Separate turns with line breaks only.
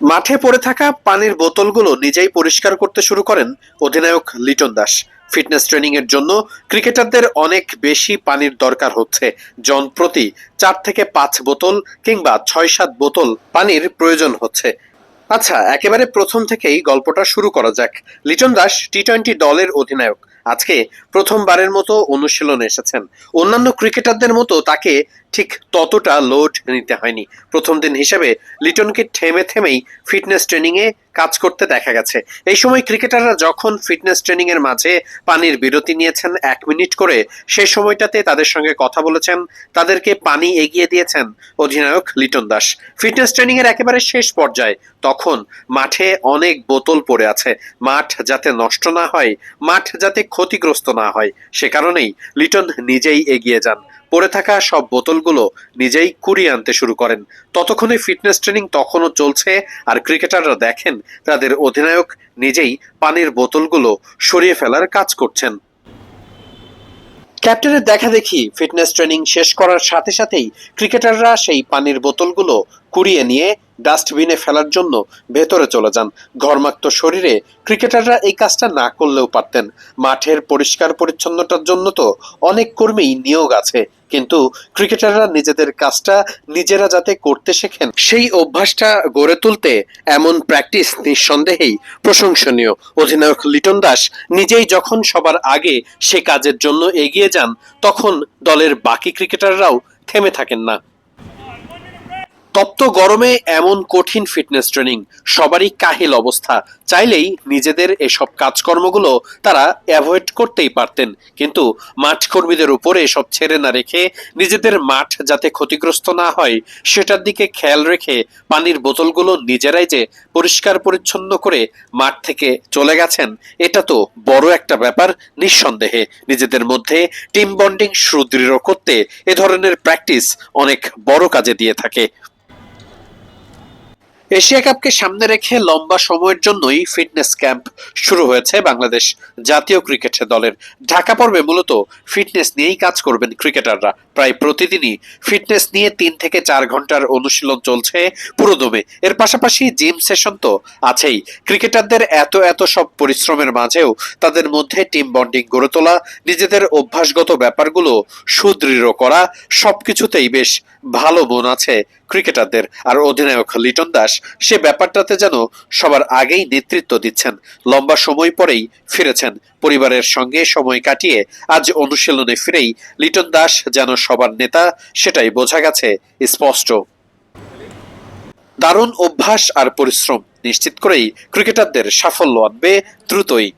মাঠে পড়ে থাকা পানির বোতলগুলো নিজেই পরিষ্কার করতে শুরু করেন অধিনায়ক লিটন দাস। ফিটনেস ট্রেনিং এর জন্য ক্রিকেটারদের অনেক বেশি পানির দরকার হচ্ছে। জন প্রতি চার থেকে পাঁচ বোতল কিংবা ছয় সাত বোতল পানির প্রয়োজন হচ্ছে। আচ্ছা একেবারে প্রথম থেকেই গল্পটা শুরু করা যাক। লিটন দাস টি টোয়েন্টি দলের অধিনায়ক। আজকে প্রথমবারের মতো অনুশীলনে এসেছেন। অন্যান্য ক্রিকেটারদের মতো তাকে ঠিক ততটা লোড নিতে হয়নি। প্রথম দিন হিসেবে লিটনকে থেমে থেমেই ফিটনেস ট্রেনিং এ কাজ করতে দেখা গেছে। এই সময় ক্রিকেটাররা যখন ফিটনেস ট্রেনিং এর মাঝে পানির বিরতি নিয়েছেন এক মিনিট করে সেই সময়টাতে তাদের সঙ্গে কথা বলেছেন। তাদেরকে পানি এগিয়ে দিয়েছেন অধিনায়ক লিটন দাস। ফিটনেস ট্রেনিং এর একেবারে শেষ পর্যায়ে তখন মাঠে অনেক বোতল পড়ে আছে। মাঠ যাতে নষ্ট না হয়, মাঠ যাতে ক্ষতিগ্রস্ত না হয়। সে কারণেই লিটন নিজেই এগিয়ে যান। পড়ে থাকা সব বোতলগুলো নিজেই কুড়িয়ে আনতে শুরু করেন। ততক্ষণে ফিটনেস ট্রেনিং তখনও চলছে আর ক্রিকেটাররা দেখেন তাদের অধিনায়ক নিজেই পানির বোতলগুলো সরিয়ে ফেলার কাজ করছেন। ক্যাপ্টেনের দেখা দেখি ফিটনেস ট্রেনিং শেষ করার সাথে সাথেই ক্রিকেটাররা সেই পানির বোতলগুলো কুড়িয়ে নিয়ে ডাস্টবিনে ফেলার জন্য ভেতরে চলে যান। ঘর্মাক্ত শরীরে ক্রিকেটাররা এই কাজটা না করলেও পারতেন। মাঠের পরিষ্কার পরিচ্ছন্নতার জন্য তো অনেক কর্মী নিয়োগ আছে। কিন্তু ক্রিকেটাররা নিজেদের কাজটা নিজেরা যাতে করতে শেখেন, সেই অভ্যাসটা গড়ে তুলতে এমন প্র্যাকটিস নিঃসন্দেহেই প্রশংসনীয়। অধিনায়ক লিটন দাস নিজেই যখন সবার আগে সে কাজের জন্য এগিয়ে যান, তখন দলের বাকি ক্রিকেটাররাও থেমে থাকেন না। তপ্ত গরমে এমন কঠিন ফিটনেস ট্রেনিং সবারই কাহিল অবস্থা। চাইলেই নিজেদের এসব কাজকর্মগুলো তারা অ্যাভয়েড করতেই পারতেন। কিন্তু মাঠ কর্মীদের উপরে এসব ছেড়ে না রেখে নিজেদের মাঠ যাতে ক্ষতিগ্রস্ত না হয়, সেটার দিকে খেয়াল রেখে পানির বোতলগুলো নিজেরাই যে পরিষ্কার পরিচ্ছন্ন করে মাঠ থেকে চলে গেছেন, এটা তো বড় একটা ব্যাপার নিঃসন্দেহে। নিজেদের মধ্যে টিম বন্ডিং সুদৃঢ় করতে এ ধরনের প্র্যাকটিস অনেক বড় কাজে দিয়ে থাকে। এশিয়া কাপকে সামনে রেখে লম্বা সময়ের জন্যই ফিটনেস ক্যাম্প শুরু হয়েছে বাংলাদেশ জাতীয় ক্রিকেট দলের। ঢাকা পর্বে মূলত ফিটনেস নিয়েই কাজ করবেন ক্রিকেটাররা। প্রায় প্রতিদিনই ফিটনেস নিয়ে তিন থেকে চার ঘণ্টার অনুশীলন চলছে পুরোদমে। এর পাশাপাশি জিম সেশন তো আছেই। ক্রিকেটারদের এত এত সব পরিশ্রমের মাঝেও তাদের মধ্যে টিম বন্ডিং গড়ে তোলা, নিজেদের অভ্যাসগত ব্যাপারগুলো সুদৃঢ় করা, সবকিছুতেই বেশ ভালো বোন আছে ক্রিকেটারদের। আর অধিনায়ক লিটন দাস, সে ব্যাপারটাতে যেন সবার আগেই নেতৃত্ব দিচ্ছেন। লম্বা সময় পরেই ফিরেছেন। পরিবারের সঙ্গে সময় কাটিয়ে আজ অনুশীলনে ফিরেই লিটন দাস যেন সবার নেতা, সেটাই বোঝা গেছে স্পষ্ট। দারুণ অভ্যাস আর পরিশ্রম নিশ্চিত করেই ক্রিকেটারদের সাফল্য আনবে দ্রুতই।